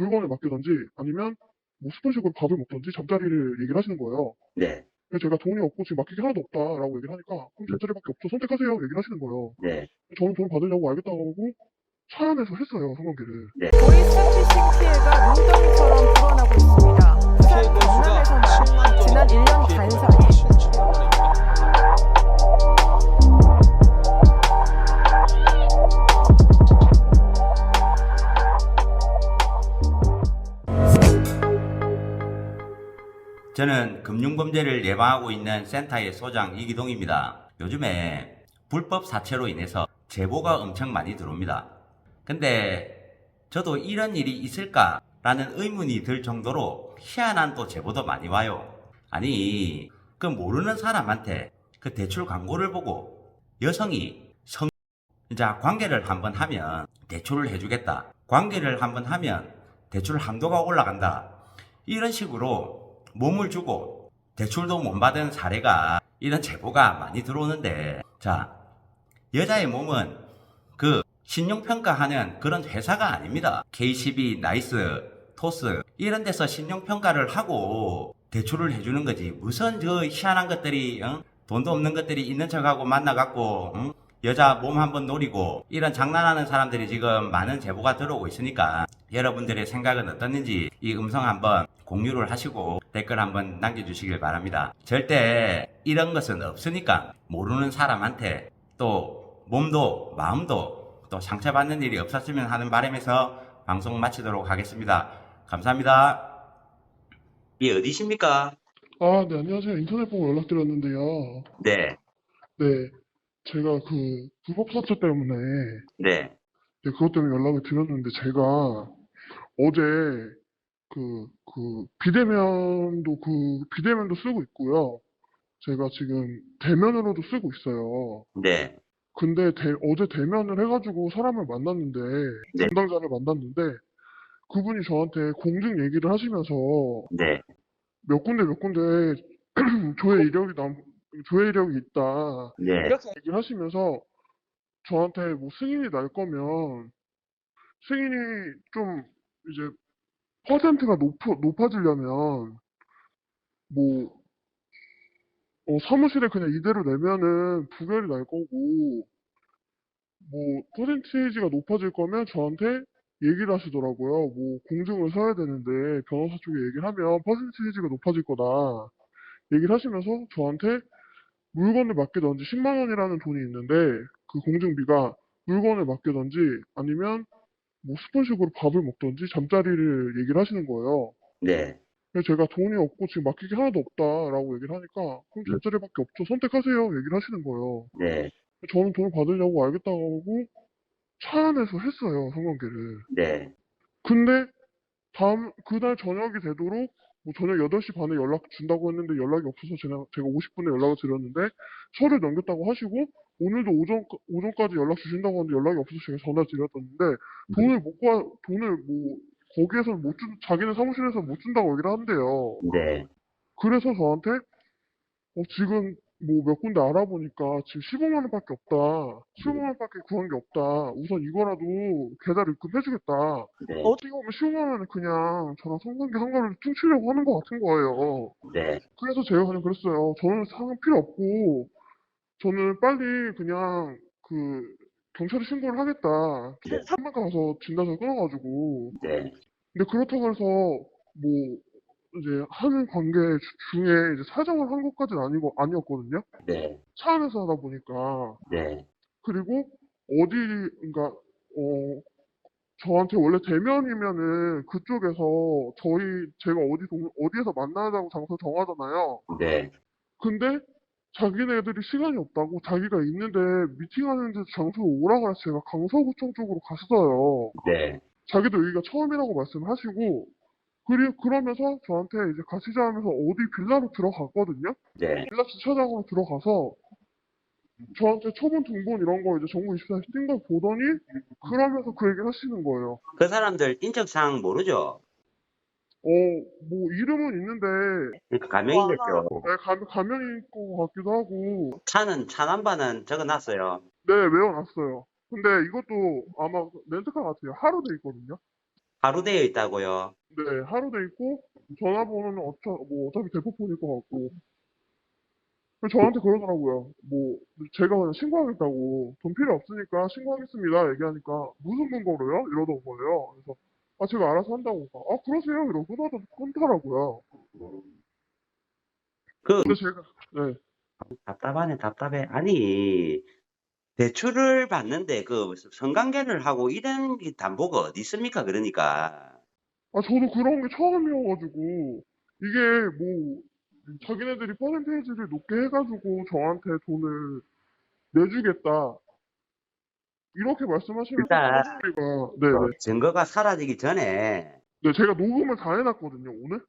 물건을 맡기든지 아니면 뭐 스폰식으로 밥을 먹든지 잠자리를 얘기를 하시는 거예요. 네, 그래서 제가 돈이 없고 지금 게 하나도 없다라고 얘기를 하니까 그럼 잠자리밖에 없죠. 선택하세요. 얘기를 하시는 거예요. 네, 저는 돈 받으려고 알겠다고 하고 차 안에서 했어요. 성관계를. 보이스 피싱 피해가 눈덩이처럼 불어나고 있습니다. 부산 피해 건수가 강남에서 범죄를 예방하고 있는 센터의 소장 이기동입니다. 요즘에 불법 사채로 인해서 제보가 엄청 많이 들어옵니다. 근데 저도 이런 일이 있을까라는 의문이 들 정도로 희한한 또 제보도 많이 와요. 아니, 그 모르는 사람한테 그 대출 광고를 보고 여성이 성, 자, 관계를 한번 하면 대출을 해주겠다. 관계를 한번 하면 대출 한도가 올라간다. 이런 식으로 몸을 주고 대출도 못 받은 사례가 이런 제보가 많이 들어오는데 자 여자의 몸은 그 신용평가하는 그런 회사가 아닙니다. KCB, 나이스, 토스 이런 데서 신용평가를 하고 대출을 해주는 거지 무슨 저 희한한 것들이 응? 돈도 없는 것들이 있는 척하고 만나갖고 응? 여자 몸 한번 노리고 이런 장난하는 사람들이 지금 많은 제보가 들어오고 있으니까 여러분들의 생각은 어떻는지 이 음성 한번 공유를 하시고 댓글 한번 남겨주시길 바랍니다. 절대 이런 것은 없으니까 모르는 사람한테 또 몸도 마음도 또 상처받는 일이 없었으면 하는 바람에서 방송 마치도록 하겠습니다. 감사합니다. 이 어디십니까? 아, 네, 안녕하세요. 인터넷 보고 연락드렸는데요. 네, 네, 제가 그 불법 사채 때문에 네, 네, 그것 때문에 연락을 드렸는데 제가 어제 그, 그 비대면도 그 비대면도 쓰고 있고요. 제가 지금 대면으로도 쓰고 있어요. 네, 근데 대- 어제 대면을 해가지고 사람을 만났는데 네. 담당자를 만났는데 그분이 저한테 공증 얘기를 하시면서 네, 몇 군데 몇 군데 조회 이력이 남 조회 이력이 있다 네, 얘기를 하시면서 저한테 뭐 승인이 날 거면 승인이 좀 이제 퍼센트가 높, 높아지려면 뭐 어, 사무실에 그냥 이대로 내면은 부결이 날 거고 뭐 퍼센테이지가 높아질 거면 저한테 얘기를 하시더라고요. 뭐 공증을 서야 되는데 변호사 쪽에 얘기를 하면 퍼센테이지가 높아질 거다. 얘기를 하시면서 저한테 물건을 맡기던지 10만 원이라는 돈이 있는데 그 공증비가 물건을 맡기던지 아니면 뭐 스폰식으로 밥을 먹던지 잠자리를 얘기를 하시는 거예요. 네, 그래서 제가 돈이 없고 지금 맡길 게 하나도 없다라고 얘기를 하니까 그럼 잠자리밖에 없죠. 선택하세요. 얘기를 하시는 거예요. 네, 저는 돈을 받으려고 알겠다고 하고 차 안에서 했어요. 성관계를. 네, 근데 다음 그날 저녁이 되도록 뭐 저녁 8시 반에 연락 준다고 했는데 연락이 없어서 제가, 제가 50분에 연락을 드렸는데 서류 넘겼다고 하시고 오늘도 오전 오전까지 연락 주신다고 하는데 연락이 없어서 제가 전화 드렸었는데 돈을 못 과, 돈을 뭐 거기에서 못 준, 자기네 사무실에서 못 준다고 얘기를 한대요. 네, 그래서 저한테 어, 지금 뭐 몇 군데 알아보니까 지금 15만 원밖에 없다. 15만 원밖에 구한 게 없다. 우선 이거라도 계좌를 입금해주겠다. 네, 어떻게 보면 15만 원은 그냥 저랑 성관계 상관없이 퉁치려고 하는 것 같은 거예요. 네, 그래서 제가 그냥 그랬어요. 저는 상관 필요 없고 저는 빨리 그냥 그 경찰에 신고를 하겠다. 네. 산만 가서 진단서 끊어가지고. 네, 근데 그렇다고 해서 뭐 이제 하는 관계 주- 중에 이제 사정을 한 것까지는 아니고 아니었거든요. 네, 차 안에서 하다 보니까 네, 그리고 어디 그러니까 어 저한테 원래 대면이면은 그쪽에서 저희 제가 어디 동 어디에서 만나자고 장소 정하잖아요. 네, 근데 자기네들이 시간이 없다고 자기가 있는데 미팅하는 데 장소에 오라고 해서 제가 강서구청 쪽으로 갔어요. 네, 자기도 여기가 처음이라고 말씀하시고 그리 그러면서 저한테 이제 가시자 하면서 어디 빌라로 들어갔거든요. 네, 빌라 주차장으로 들어가서 저한테 초본 등본 이런 거 이제 정부 24시 뛴걸 보더니 그러면서 그 얘기를 하시는 거예요. 그 사람들 인적사항 모르죠? 어, 뭐 이름은 있는데 그러니까 가명이겠죠. 네, 가, 있고 것 같기도 하고 차는 차 남바는 적어놨어요. 네 외워놨어요. 근데 이것도 아마 렌트카 같아요. 하루 돼 있거든요. 하루 되어 있다고요. 네, 하루 돼 있고, 전화번호는 어차, 뭐, 어차피 대포폰일 것 같고. 저한테 그러더라고요. 뭐, 제가 그냥 신고하겠다고, 돈 필요 없으니까 신고하겠습니다. 얘기하니까, 무슨 근거로요? 이러던 거예요. 그래서, 아, 제가 알아서 한다고. 아, 그러세요? 이러고 끊어다, 끊더라고요. 그 근데 제가, 네. 답답하네, 답답해. 아니, 대출을 받는데 그 성관계를 하고 이런 게 담보가 어디 있습니까? 그러니까. 아, 저도 그런 게 처음이어가지고, 이게 뭐, 자기네들이 퍼센테이지를 높게 해가지고 저한테 돈을 내주겠다. 이렇게 말씀하시면 일단- 소리가, 네 네. 증거가 사라지기 전에 네, 제가 녹음을 다 해놨거든요, 오늘.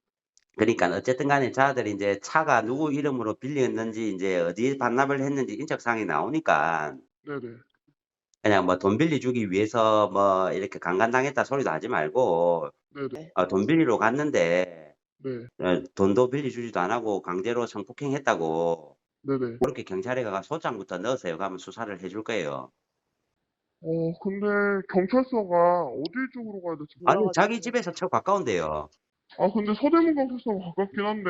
그러니까 어쨌든 간에 자들이 이제 차가 누구 이름으로 빌렸는지 이제 어디 반납을 했는지 인적사항이 나오니까 네네. 그냥 뭐 돈 빌려주기 위해서 뭐 이렇게 강간당했다 소리도 하지 말고 네네. 어, 돈 빌리러 갔는데 네. 어, 돈도 빌려주지도 안 하고 강제로 성폭행했다고 네네. 그렇게 경찰에 가서 소장부터 넣으세요. 가면 수사를 해줄 거예요. 어, 근데 경찰서가 어디 쪽으로 가야 될지 아니 몰라가지고. 자기 집에서 저 가까운데요. 아, 근데 서대문 경찰서가 가깝긴 한데,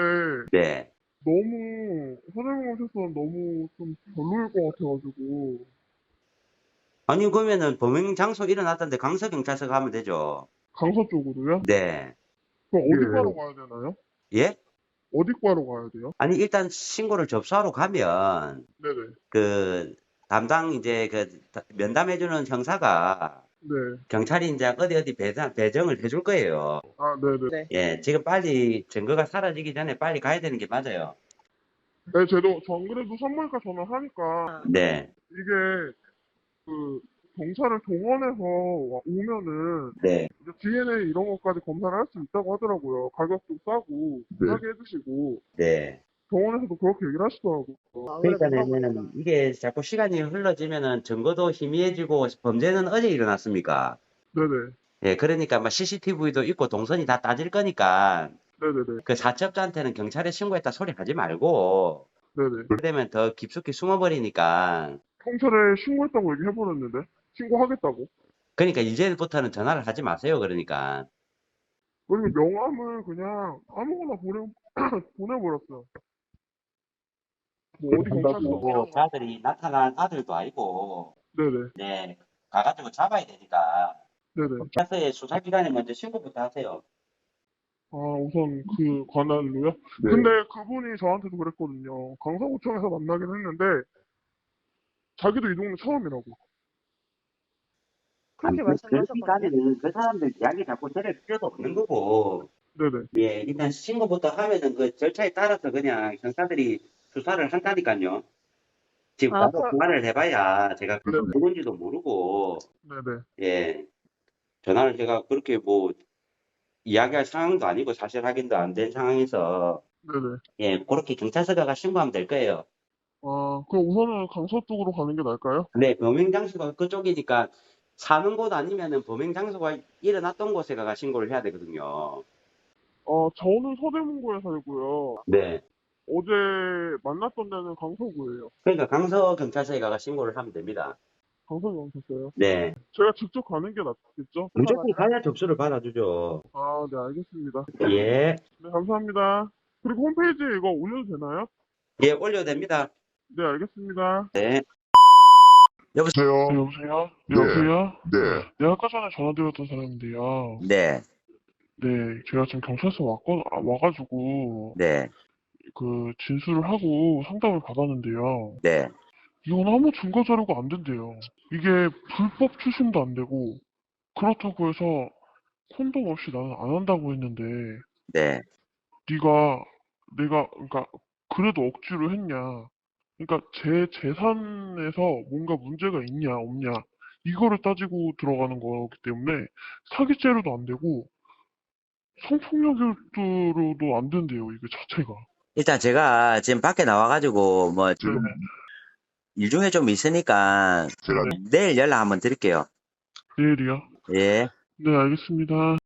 네. 너무, 서대문 경찰서는 너무 좀 별로일 것 같아가지고. 아니 그러면은 범행 장소 일어났던데 강서 경찰서 가면 되죠. 강서 쪽으로요? 네. 그럼 어디 예. 과로 가야 되나요? 예? 어디 과로 가야 돼요? 아니 일단 신고를 접수하러 가면 네네. 그 담당 이제 그 다- 면담해주는 형사가 네. 경찰이 이제 어디 어디 배정, 배정을 해줄 거예요. 아, 네네. 예, 지금 빨리 증거가 사라지기 전에 빨리 가야 되는 게 맞아요. 네, 저도, 저안 그래도 산부인과 전화하니까, 네, 이게, 그, 경찰을 동원해서 와- 오면은, 네, 이제 DNA 이런 것까지 검사를 할 수 있다고 하더라고요. 가격도 싸고, 싸게 해주시고, 네. 병원에서도 그렇게 얘기를 하시더라고요. 그러니까는 이게 자꾸 시간이 흘러지면은 증거도 희미해지고 범죄는 어제 일어났습니까? 네네. 예, 그러니까 막 CCTV도 있고 동선이 다 따질 거니까 네네네. 그 사첩자한테는 경찰에 신고했다 소리 하지 말고 네네. 그러면 더 깊숙이 숨어버리니까 경찰에 신고했다고 얘기해버렸는데, 신고하겠다고. 그러니까 이제부터는 전화를 하지 마세요. 그러니까 그리고 명함을 그냥 아무거나 보내, 보내버렸어요. 뭐 어디 경찰서. 그리고 자들이 나타난 아들도 아니고 네네. 네 가가지고 잡아야 되니까 네네. 경찰서에 수사기관에 먼저 신고부터 하세요. 아, 우선 그 관할로요? 근데 그분이 저한테도 그랬거든요. 강서구청에서 만나긴 했는데, 자기도 이 동네 처음이라고. 그렇게 말씀하셨거든요. 그 사람들 이야기 자꾸 들을 필요도 없는 거고 네네. 예 일단 신고부터 하면은 그 절차에 따라서 그냥 형사들이 수사를 한다니까요. 지금 아, 가서 그- 전화를 해봐야 제가 그 네네. 누군지도 모르고 네네. 예 전화를 제가 그렇게 뭐 이야기할 상황도 아니고 사실 확인도 안 된 상황에서 네네. 예 그렇게 경찰서 가가 신고하면 될 거예요. 아, 그럼 우선은 강서 쪽으로 가는 게 나을까요? 네 범행 장소가 그쪽이니까 사는 곳 아니면은 범행 장소가 일어났던 곳에 가가 신고를 해야 되거든요. 어, 저는 서대문구에 살고요. 네. 어제 만났던 데는 강서구예요. 그러니까 강서 경찰서에 가가 신고를 하면 됩니다. 강서 경찰서요. 네. 제가 직접 가는 게 낫겠죠? 무조건 가야 접수를 받아주죠. 아, 네, 알겠습니다. 예. 네, 감사합니다. 그리고 홈페이지에 이거 올려도 되나요? 예, 올려도 됩니다. 네, 알겠습니다. 네. 여보세요? 네, 여보세요? 네. 여보세요? 네, 네, 아까 전에 전화드렸던 사람인데요. 네. 네, 제가 지금 경찰서 왔거, 아, 와가지고, 네. 그, 진술을 하고 상담을 받았는데요. 네. 이건 아무 증거 자료가 안 된대요. 이게 불법 추심도 안 되고, 그렇다고 해서 콘돔 없이 나는 안 한다고 했는데, 네. 네가, 내가, 그러니까, 그래도 억지로 했냐. 그러니까 제 재산에서 뭔가 문제가 있냐, 없냐. 이거를 따지고 들어가는 거기 때문에 사기죄로도 안 되고, 성폭력으로도 안 된대요, 이게 자체가. 일단 제가 지금 밖에 나와가지고 뭐 지금 일 중에 좀 있으니까 제가 내일 연락 한번 드릴게요. 내일이요? 예. 네, 알겠습니다.